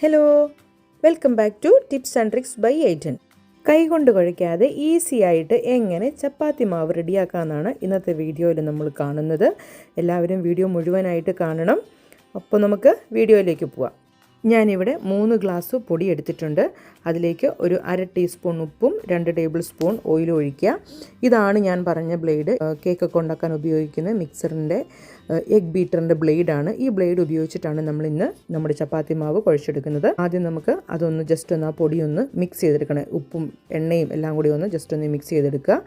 Hello welcome back to tips and tricks by ഏജൻ കൈകൊണ്ട് കുഴയ്ക്കാതെ ഈസിയായിട്ട് എങ്ങനെ ചപ്പാത്തി മാവ് റെഡിയാക്കാമെന്നാണ് ഇന്നത്തെ വീഡിയോയിൽ നമ്മൾ കാണുന്നത്. എല്ലാവരും വീഡിയോ മുഴുവനായിട്ട് കാണണം. അപ്പോൾ നമുക്ക് വീഡിയോയിലേക്ക് പോവാം. ഞാനിവിടെ മൂന്ന് ഗ്ലാസ് പൊടി എടുത്തിട്ടുണ്ട്. അതിലേക്ക് ഒരു അര ടീസ്പൂൺ ഉപ്പും രണ്ട് ടേബിൾ സ്പൂൺ ഓയിൽ ഒഴിക്കുക. ഇതാണ് ഞാൻ പറഞ്ഞ ബ്ലേഡ്. കേക്കൊക്കെ ഉണ്ടാക്കാൻ ഉപയോഗിക്കുന്ന മിക്സറിന്റെ എഗ് ബീറ്ററിന്റെ ബ്ലേഡാണ്. ഈ ബ്ലേഡ് ഉപയോഗിച്ചിട്ടാണ് നമ്മൾ ഇന്ന് നമ്മുടെ ചപ്പാത്തി മാവ് കുഴച്ചെടുക്കുന്നത്. ആദ്യം നമുക്ക് അതൊന്ന് ജസ്റ്റ് ഒന്ന് ആ പൊടിയൊന്ന് മിക്സ് ചെയ്തെടുക്കണം. ഉപ്പും എണ്ണയും എല്ലാം കൂടി ഒന്ന് ജസ്റ്റ് ഒന്ന് മിക്സ് ചെയ്തെടുക്കുക.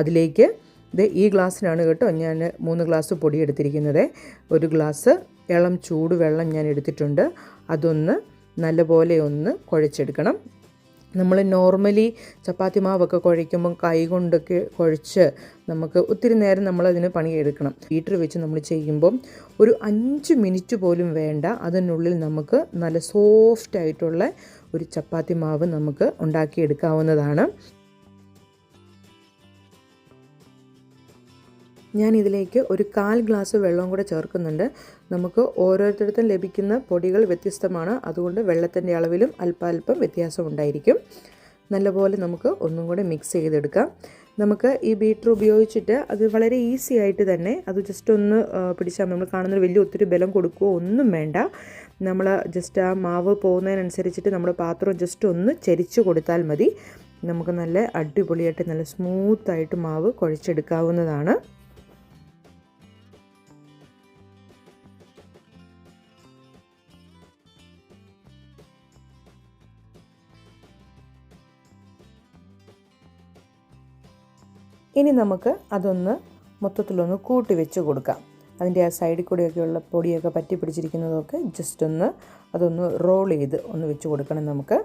അതിലേക്ക് ഇത് ഈ ഗ്ലാസ്സിനാണ് കേട്ടോ ഞാൻ മൂന്ന് ഗ്ലാസ് പൊടി എടുത്തിരിക്കുന്നത്. ഒരു ഗ്ലാസ് ഇളം ചൂടുവെള്ളം ഞാൻ എടുത്തിട്ടുണ്ട്. അതൊന്ന് നല്ലപോലെ ഒന്ന് കുഴച്ചെടുക്കണം. നമ്മൾ നോർമലി ചപ്പാത്തി മാവൊക്കെ കുഴയ്ക്കുമ്പം കൈ കൊണ്ടൊക്കെ കുഴച്ച് നമുക്ക് ഒത്തിരി നേരം നമ്മളതിന് പണിയെടുക്കണം. ഹീറ്റർ വെച്ച് നമ്മൾ ചെയ്യുമ്പം ഒരു അഞ്ച് മിനിറ്റ് പോലും വേണ്ട. അതിനുള്ളിൽ നമുക്ക് നല്ല സോഫ്റ്റ് ആയിട്ടുള്ള ഒരു ചപ്പാത്തി മാവ് നമുക്ക് ഉണ്ടാക്കിയെടുക്കാവുന്നതാണ്. ഞാൻ ഇതിലേക്ക് ഒരു കാൽ ഗ്ലാസ് വെള്ളവും കൂടെ ചേർക്കുന്നുണ്ട്. നമുക്ക് ഓരോരുത്തർക്കും ലഭിക്കുന്ന പൊടികൾ വ്യത്യസ്തമാണ്. അതുകൊണ്ട് വെള്ളത്തിന്റെ അളവിലും അല്പാൽപ്പം വ്യത്യാസം ഉണ്ടായിരിക്കും. നല്ലപോലെ നമുക്ക് ഒന്നും കൂടെ മിക്സ് ചെയ്തെടുക്കാം. നമുക്ക് ഈ ബീറ്റർ ഉപയോഗിച്ചിട്ട് അത് വളരെ ഈസി ആയിട്ട് തന്നെ അത് ജസ്റ്റ് ഒന്ന് പിടിച്ചാൽ നമ്മൾ കാണുന്നൊരു വലിയ ഒത്തിരി ബലം കൊടുക്കുകയോ ഒന്നും വേണ്ട. നമ്മൾ ജസ്റ്റ് ആ മാവ് പോകുന്നതിനനുസരിച്ചിട്ട് നമ്മുടെ പാത്രം ജസ്റ്റ് ഒന്ന് ചരിച്ചു കൊടുത്താൽ മതി. നമുക്ക് നല്ല അടിപൊളിയായിട്ട് നല്ല സ്മൂത്തായിട്ട് മാവ് കുഴച്ചെടുക്കാവുന്നതാണ്. ഇനി നമുക്ക് അതൊന്ന് മൊത്തത്തിലൊന്ന് കൂട്ടി വെച്ച് കൊടുക്കാം. അതിന്റെ ആ സൈഡിൽ കൂടെയൊക്കെയുള്ള പൊടിയൊക്കെ പറ്റി പിടിച്ചിരിക്കുന്നതൊക്കെ ജസ്റ്റ് ഒന്ന് അതൊന്ന് റോൾ ചെയ്ത് ഒന്ന് വെച്ച് കൊടുക്കണം നമുക്ക്.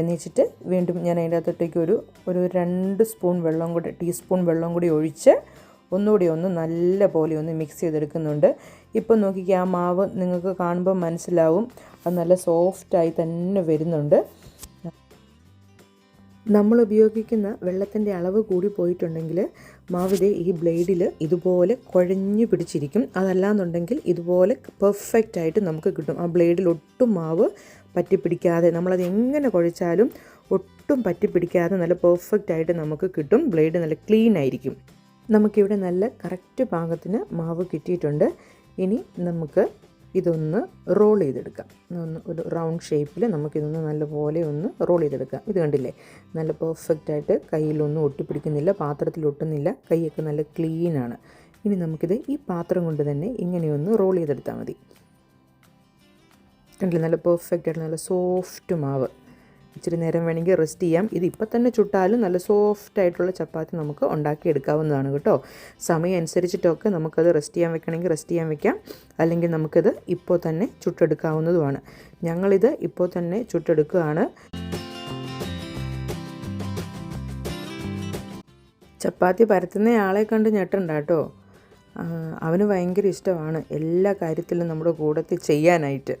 എന്നിച്ചിട്ട് വീണ്ടും ഞാൻ അതിന്റെ അകത്തോട്ടേക്ക് ഒരു ഒരു രണ്ട് സ്പൂൺ വെള്ളം കൂടി ടീസ്പൂൺ വെള്ളം കൂടി ഒഴിച്ച് ഒന്നുകൂടി ഒന്ന് നല്ല പോലെ ഒന്ന് മിക്സ് ചെയ്തെടുക്കുന്നുണ്ട്. ഇപ്പം നോക്കിക്കുക ആ മാവ് നിങ്ങൾക്ക് കാണുമ്പോൾ മനസ്സിലാവും. അത് നല്ല സോഫ്റ്റായി തന്നെ വരുന്നുണ്ട്. നമ്മൾ ഉപയോഗിക്കുന്ന വെള്ളത്തിന്റെ അളവ് കൂടി പോയിട്ടുണ്ടെങ്കിൽ മാവിതെ ഈ ബ്ലേഡിൽ ഇതുപോലെ കുഴഞ്ഞു പിടിച്ചിരിക്കും. അതല്ലാന്നുണ്ടെങ്കിൽ ഇതുപോലെ പെർഫെക്റ്റ് ആയിട്ട് നമുക്ക് കിട്ടും. ആ ബ്ലേഡിൽ ഒട്ടും മാവ് പറ്റിപ്പിടിക്കാതെ നമ്മളത് എങ്ങനെ കുഴച്ചാലും ഒട്ടും പറ്റിപ്പിടിക്കാതെ നല്ല പെർഫെക്റ്റ് ആയിട്ട് നമുക്ക് കിട്ടും. ബ്ലേഡ് നല്ല ക്ലീൻ ആയിരിക്കും. നമുക്കിവിടെ നല്ല കറക്റ്റ് പാകത്തിന് മാവ് കിട്ടിയിട്ടുണ്ട്. ഇനി നമുക്ക് ഇതൊന്ന് റോൾ ചെയ്തെടുക്കാം. ഒന്ന് ഒരു റൗണ്ട് ഷേപ്പിൽ നമുക്കിതൊന്ന് നല്ലപോലെ ഒന്ന് റോൾ ചെയ്തെടുക്കാം. ഇത് കണ്ടില്ലേ? നല്ല പെർഫെക്റ്റായിട്ട് കയ്യിലൊന്നും ഒട്ടിപ്പിടിക്കുന്നില്ല പാത്രത്തിൽ ഒട്ടുന്നില്ല കൈയൊക്കെ നല്ല ക്ലീനാണ് ഇനി നമുക്കിത് ഈ പാത്രം കൊണ്ട് തന്നെ ഇങ്ങനെയൊന്ന് റോൾ ചെയ്തെടുത്താൽ മതി. കണ്ടില്ലേ? നല്ല പെർഫെക്റ്റായിട്ട് നല്ല സോഫ്റ്റ് മാവ്. ഇച്ചിരി നേരം വേണമെങ്കിൽ റെസ്റ്റ് ചെയ്യാം. ഇത് ഇപ്പം തന്നെ ചുട്ടാലും നല്ല സോഫ്റ്റ് ആയിട്ടുള്ള ചപ്പാത്തി നമുക്ക് ഉണ്ടാക്കിയെടുക്കാവുന്നതാണ് കേട്ടോ. സമയം അനുസരിച്ചിട്ടൊക്കെ നമുക്കത് റെസ്റ്റ് ചെയ്യാൻ വെക്കണമെങ്കിൽ റെസ്റ്റ് ചെയ്യാൻ വെക്കാം. അല്ലെങ്കിൽ നമുക്കിത് ഇപ്പോൾ തന്നെ ചുട്ടെടുക്കാവുന്നതുമാണ്. ഞങ്ങളിത് ഇപ്പോൾ തന്നെ ചുട്ടെടുക്കുകയാണ്. ചപ്പാത്തി പരത്തുന്ന ആളെ കണ്ട് ഞെട്ടണ്ട കേട്ടോ. അവന് ഭയങ്കര ഇഷ്ടമാണ് എല്ലാ കാര്യത്തിലും നമ്മുടെ കൂടത്തിൽ ചെയ്യാനായിട്ട്.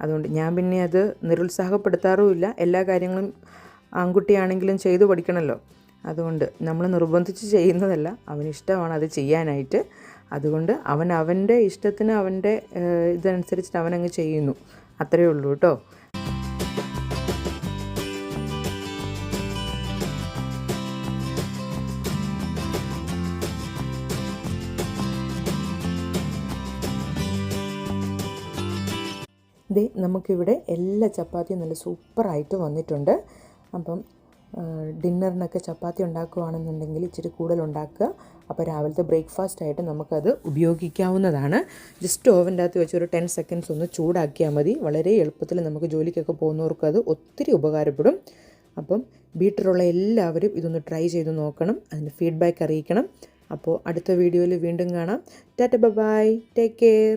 അതുകൊണ്ട് ഞാൻ പിന്നെ അത് നിരുത്സാഹപ്പെടുത്താറുമില്ല. എല്ലാ കാര്യങ്ങളും ആൺകുട്ടിയാണെങ്കിലും ചെയ്തു പഠിക്കണമല്ലോ. അതുകൊണ്ട് നമ്മൾ നിർബന്ധിച്ച് ചെയ്യുന്നതല്ല. അവനിഷ്ടമാണ് അത് ചെയ്യാനായിട്ട്. അതുകൊണ്ട് അവൻ അവന്റെ ഇഷ്ടത്തിന് അവന്റെ ഇതനുസരിച്ചിട്ട് അവനങ്ങ് ചെയ്യുന്നു. അത്രയേ ഉള്ളൂ കേട്ടോ. ദേ നമുക്കിവിടെ എല്ലാ ചപ്പാത്തിയും നല്ല സൂപ്പറായിട്ട് വന്നിട്ടുണ്ട്. അപ്പം ഡിന്നറിനൊക്കെ ചപ്പാത്തി ഉണ്ടാക്കുകയാണെന്നുണ്ടെങ്കിൽ ഇച്ചിരി കൂടുതൽ ഉണ്ടാക്കുക. അപ്പോൾ രാവിലത്തെ ബ്രേക്ക്ഫാസ്റ്റ് ആയിട്ട് നമുക്കത് ഉപയോഗിക്കാവുന്നതാണ്. ജസ്റ്റ് ഓവന്റെ അകത്ത് വെച്ച് ഒരു ടെൻ സെക്കൻഡ്സ് ഒന്ന് ചൂടാക്കിയാൽ മതി. വളരെ എളുപ്പത്തിൽ നമുക്ക് ജോലിക്കൊക്കെ പോകുന്നവർക്ക് അത് ഒത്തിരി ഉപകാരപ്പെടും. അപ്പം വീട്ടിലുള്ള എല്ലാവരും ഇതൊന്ന് ട്രൈ ചെയ്ത് നോക്കണം. അതിന്റെ ഫീഡ്ബാക്ക് അറിയിക്കണം. അപ്പോൾ അടുത്ത വീഡിയോയിൽ വീണ്ടും കാണാം. Tata bye. Take care.